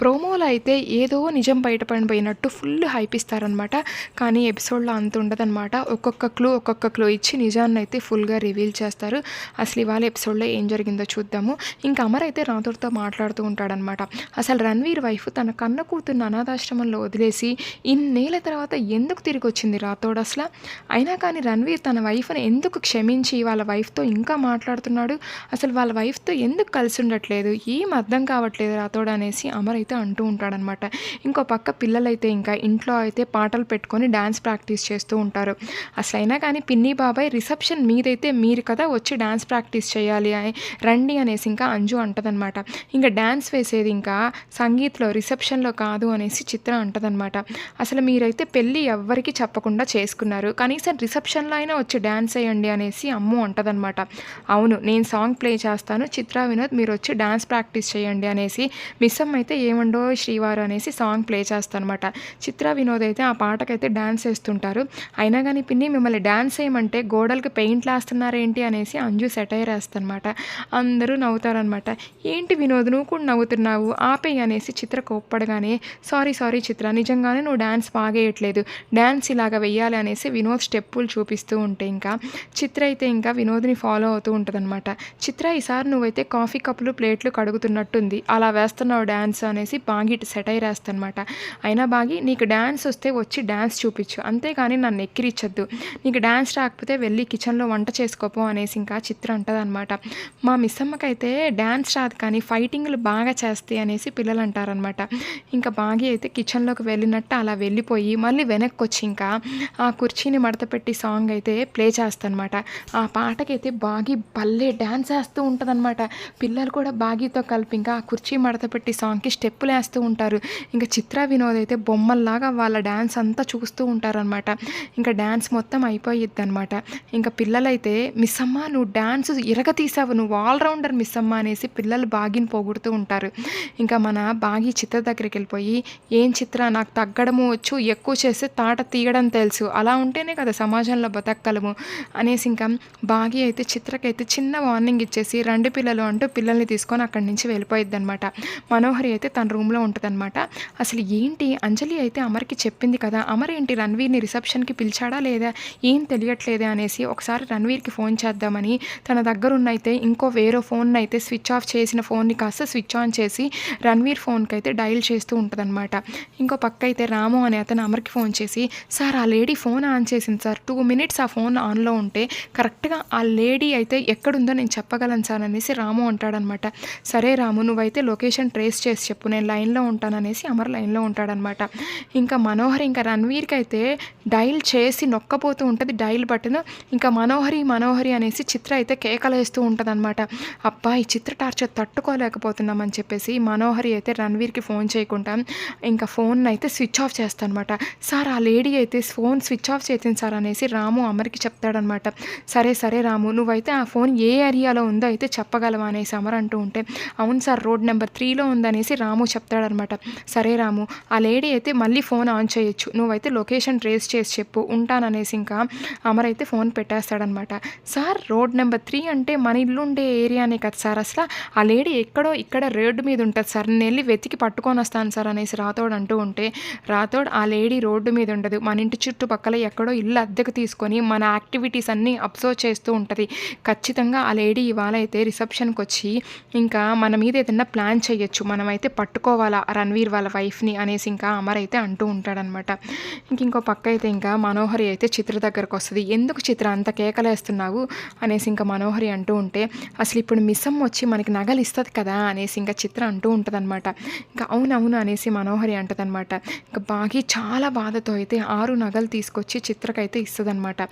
ప్రోమోలో అయితే ఏదో నిజం బయటపడిపోయినట్టు ఫుల్ హైప్ ఇస్తారనమాట కానీ ఎపిసోడ్లో అంత ఉండదన్నమాట ఒక్కొక్క క్లూ ఒక్కొక్క క్లూ ఇచ్చి నిజాన్ని అయితే ఫుల్గా రివీల్ చేస్తారు. అసలు ఇవాళ ఎపిసోడ్లో ఏం జరిగిందో చూద్దాము. ఇంకా అమర్ అయితే రాథోడ్తో మాట్లాడుతూ ఉంటాడనమాట. అసలు రణ్వీర్ వైఫ్ తన కన్న కూతుర్ని అనాథాశ్రమంలో వదిలేసి ఇన్నేళ్ళ తర్వాత ఎందుకు తిరిగి వచ్చింది రాథోడ్ అసలు? అయినా కానీ రణ్వీర్ తన వైఫ్ని ఎందుకు క్షమించి వాళ్ళ వైఫ్తో ఇంకా మాట్లాడుతున్నాడు? అసలు వాళ్ళ వైఫ్తో ఎందుకు కలిసి ఉండట్లేదు? ఏం అర్థం కావట్లేదు రాథోడ్ అనేసి అమర్ అయితే అంటూ ఉంటాడనమాట. ఇంకో పక్క పిల్లలైతే ఇంకా ఇంట్లో అయితే పాటలు పెట్టుకొని డ్యాన్స్ ప్రాక్టీస్ చేస్తూ ఉంటారు. అసలైనా కానీ పిన్ని బాబాయ్ రిసెప్షన్ మీదైతే మీరు కదా వచ్చి డ్యాన్స్ ప్రాక్టీస్ చేయాలి అని రండి అనేసి ఇంకా అంజు అంటదనమాట. ఇంకా డ్యాన్స్ వేసేది ఇంకా సంగీత్లో రిసెప్షన్లో కాదు అనేసి చిత్ర అంటదనమాట. అసలు మీరైతే పెళ్ళి ఎవ్వరికి చెప్పకుండా చేసుకున్నారు. కనీసం రిసెప్షన్లో అయినా వచ్చి డ్యాన్స్ వేయండి అనేసి అమ్ము అంటదనమాట. అవును నేను సాంగ్ ప్లే చేస్తాను. చిత్ర వినోద్ మీరు వచ్చి డ్యాన్స్ ప్రాక్టీస్ చేయండి అనేసి మిస్సమ్ అయితే ఏమండో శ్రీవారు అనేసి సాంగ్ ప్లే చేస్తానమాట చిత్ర వినోద్ అయితే ఆ పాటకైతే డ్యాన్స్ వేస్తుంటారు అయినా కానీ పిన్ని మిమ్మల్ని డ్యాన్స్ వేయమంటే గోడలకు పెయింట్లు వేస్తున్నారేంటి అనేసి అంజు సెటైర్ వేస్తానమాట అందరూ నవ్వుతారనమాట ఏంటి వినోద్ నువ్వు కూడా నవ్వుతున్నావు? ఆపేయి అనేసి చిత్ర కోప్పడగానే సారీ సారీ చిత్ర నిజంగానే నువ్వు డ్యాన్స్ బాగేయట్లేదు. డ్యాన్స్ ఇలాగ వెయ్యాలి అనేసి వినోద్ స్టెప్పులు చూపిస్తూ ఉంటే ఇంకా చిత్ర అయితే ఇంకా వినోద్ని ఫాలో అవుతూ ఉంటుందన్నమాట. చిత్ర ఈసారి నువ్వైతే కాఫీ కప్పులు ప్లేట్లు కడుగుతున్నట్టుంది. అలా వేస్తున్నావు డ్యాన్స్ అనేసి. బాగి ఇటు సెటైర్ వేస్తానమాట. అయినా బాగి నీకు డ్యాన్స్ వస్తే వచ్చి డ్యాన్స్ చూపించు. అంతేగాని నన్ను ఎక్కిరిచ్చద్దు. నీకు డ్యాన్స్ రాకపోతే వెళ్ళి కిచెన్లో వంట చేసుకోపో అనేసి ఇంకా చిత్ర అంటదనమాట మా మిస్సమ్మకైతే డ్యాన్స్ రాదు కానీ ఫైటింగ్లు బాగా చేస్తాయి అనేసి పిల్లలు అంటారనమాట ఇంకా బాగి అయితే కిచెన్లోకి వెళ్ళినట్టు అలా వెళ్ళిపోయి మళ్ళీ వెనక్కి వచ్చి ఇంకా ఆ కుర్చీని మడత పెట్టి సాంగ్ అయితే ప్లే చేస్తానమాట. ఆ పాటకైతే బాగి భలే డ్యాన్స్ వేస్తూ ఉంటుందన్నమాట. పిల్లలు కూడా బాగీతో కలిపి ఇంకా ఆ కుర్చీ మడత పెట్టి సాంగ్కి స్టెప్పులు వేస్తూ ఉంటారు. ఇంకా చిత్ర వినోద్ అయితే బొమ్మల్లాగా వాళ్ళ డ్యాన్స్ అంతా చూస్తూ ఉంటారనమాట ఇంకా డ్యాన్స్ మొత్తం అయిపోయిద్ది అనమాట ఇంకా పిల్లలైతే మిస్ అమ్మ నువ్వు డ్యాన్స్ ఇరగ తీసావు నువ్వు ఆల్రౌండర్ మిస్ అమ్మ అనేసి పిల్లలు బాగిని పోగొడుతూ ఉంటారు. ఇంకా మన బాగి చిత్ర దగ్గరికి వెళ్ళిపోయి ఏం చిత్ర నాకు తగ్గడము వచ్చు ఎక్కువ చేస్తే తాట తీయడం తెలుసు. అలా ఉంటేనే కదా సమాజంలో బతకగలము అనేసి ఇంకా బాగి అయితే చిత్రకైతే చిన్న వార్నింగ్ ఇచ్చేసి రెండు పిల్లలు అంటూ పిల్లల్ని తీసుకొని అక్కడి నుంచి వెళ్ళిపోయిద్ది అనమాట మనోహరి అయితే తన రూమ్లో ఉంటుందన్నమాట. అసలు ఏంటి? అంజలి అయితే అమర్కి చెప్పింది కదా అమర్ ఏంటి రణ్వీర్ని రిసెప్షన్కి పిలిచాడా లేదా? ఏం తెలియట్లేదే అనేసి ఒకసారి రణ్వీర్కి ఫోన్ చేద్దామని తన దగ్గర ఇంకో వేరే ఫోన్ అయితే స్విచ్ ఆఫ్ చేసిన ఫోన్ని కాస్త స్విచ్ ఆన్ చేసి రణ్వీర్ ఫోన్కి అయితే డయల్ చేస్తూ ఉంటుందన్నమాట. ఇంకో పక్క అయితే రాము అనే అతను అమర్కి ఫోన్ చేసి సార్ ఆ లేడీ ఫోన్ ఆన్ చేసింది సార్. టూ మినిట్స్ ఆ ఫోన్ ఆన్లో ఉంటే కరెక్ట్గా ఆ లేడీ అయితే ఎక్కడుందో నేను చెప్పగలను సార్ అనేసి రాము అంటాడనమాట సరే రాము నువ్వైతే లొకేషన్ ట్రేస్ చేసి చెప్పు. నేను లైన్లో ఉంటాననేసి అమర్ లైన్లో ఉంటాడనమాట. ఇంకా మనోహర్ ఇంకా రణ్వీర్కి అయితే డైల్ చేసి నొక్కపోతూ ఉంటుంది డైల్ బటన్. ఇంకా మనోహరి మనోహరి అనేసి చిత్ర అయితే కేకలేస్తూ ఉంటుంది అనమాట అబ్బా ఈ చిత్ర టార్చర్ తట్టుకోలేకపోతున్నామని చెప్పేసి మనోహరి అయితే రణ్వీర్కి ఫోన్ చేయకుండా ఇంకా ఫోన్ అయితే స్విచ్ ఆఫ్ చేస్తానమాట. సార్ ఆ లేడీ అయితే ఫోన్ స్విచ్ ఆఫ్ చేసింది సార్ అనేసి రాము అమర్కి చెప్తాడనమాట. సరే సరే రాము నువ్వైతే ఆ ఫోన్ ఏ ఏరియాలో ఉందో అయితే చెప్పగలవా అనేసి అమర్ అంటూ ఉంటే అవును సార్ రోడ్ నెంబర్ త్రీలో ఉందనేసి రాము చెప్తాడనమాట. సరే రాము ఆ లేడీ అయితే మళ్ళీ ఫోన్ ఆన్ చేయొచ్చు. నువ్వైతే లొకేషన్ ట్రేస్ చేసి చెప్పు ఉంటాననేసి ఇంకా అమర్ అయితే ఫోన్ పెట్టేస్తాడనమాట. సార్ రోడ్ నెంబర్ త్రీ అంటే మన ఇల్లు ఉండే ఏరియానే కదా సార్ అసలు? ఆ లేడీ ఎక్కడో ఇక్కడ రోడ్డు మీద ఉంటుంది సార్. నేను వెళ్ళి వెతికి పట్టుకొని వస్తాను సార్ అనేసి రాతోడు అంటూ ఉంటే రాతోడు ఆ లేడీ రోడ్డు మీద ఉండదు. మన ఇంటి చుట్టుపక్కల ఎక్కడో ఇల్లు అద్దెకు తీసుకొని మన యాక్టివిటీస్ అన్నీ అబ్జర్వ్ చేస్తూ ఉంటుంది. ఖచ్చితంగా ఆ లేడీ ఇవాళ అయితే రిసెప్షన్కి వచ్చి ఇంకా మన మీద ఏదైనా ప్లాన్ చేయొచ్చు. మనమైతే పట్టుకోవాలా రణవీర్ రణ్వీర్ వాళ్ళ వైఫ్ని అనేసి ఇంకా అమర్ అయితే అంటూ ఉంటాడనమాట. ఇంక ఇంకో పక్క అయితే ఇంకా మనోహరి అయితే చిత్ర దగ్గరకు వస్తుంది. ఎందుకు చిత్ర అంత కేకలేస్తున్నావు? అనేసి ఇంకా మనోహరి అంటూ ఉంటే అసలు ఇప్పుడు మిస్సమ్మ వచ్చి మనకి నగలు ఇస్తుంది కదా? అనేసి ఇంకా చిత్ర అంటూ ఉంటుందన్నమాట ఇంకా అవునవును అనేసి మనోహరి అంటదనమాట. ఇంకా బాగి చాలా బాధతో అయితే ఆరు నగలు తీసుకొచ్చి చిత్రకైతే ఇస్తుందన్నమాట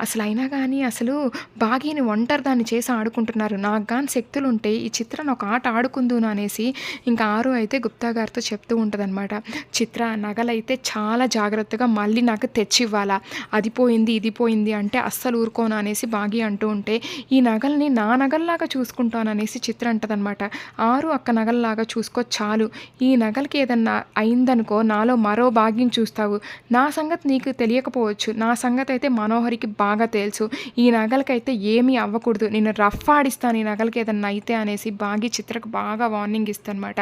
అసలు అయినా కానీ అసలు బాగీని ఒంటరి దాన్ని చేసి ఆడుకుంటున్నారు. నాకు కానీ శక్తులు ఉంటే ఈ చిత్రను ఒక ఆట ఆడుకుందును అనేసి ఇంకా ఆరు అయితే గుప్తా గారితో చెప్తూ ఉంటుందన్నమాట చిత్ర నగలైతే చాలా జాగ్రత్తగా మళ్ళీ నాకు తెచ్చివ్వాలా? అది పోయింది ఇది పోయింది అంటే అస్సలు ఊరుకోను అనేసి బాగి అంటూ ఉంటే ఈ నగల్ని నా నగల్లాగా చూసుకుంటాను అనేసి చిత్ర అంటదనమాట ఆరు అక్క నగల్లాగా చూసుకో చాలు ఈ నగలకి ఏదన్నా అయిందనుకో నాలో మరో భాగ్యం చూస్తావు నా సంగతి నీకు తెలియకపోవచ్చు నా సంగతి అయితే మనోహరికి బాగా తెలుసు ఈ నగలకైతే ఏమీ అవ్వకూడదు నేను రఫ్ ఆడిస్తాను ఈ నగలకి ఏదన్నా అయితే అనేసి బాగి చిత్రకు బాగా వార్నింగ్ ఇస్తానమాట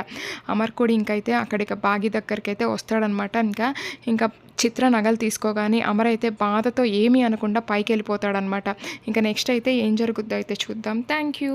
అమర్కుడు ఇంకైతే అక్కడికి బాగి దగ్గరికి అయితే వస్తాడనమాట ఇంకా ఇంకా చిత్ర నగలు తీసుకోగానే అమర్ అయితే బాధతో ఏమీ అనకుండా పైకి వెళ్ళిపోతాడనమాట ఇంకా నెక్స్ట్ అయితే ఏం జరుగుద్దో అయితే చూద్దాం. Thank you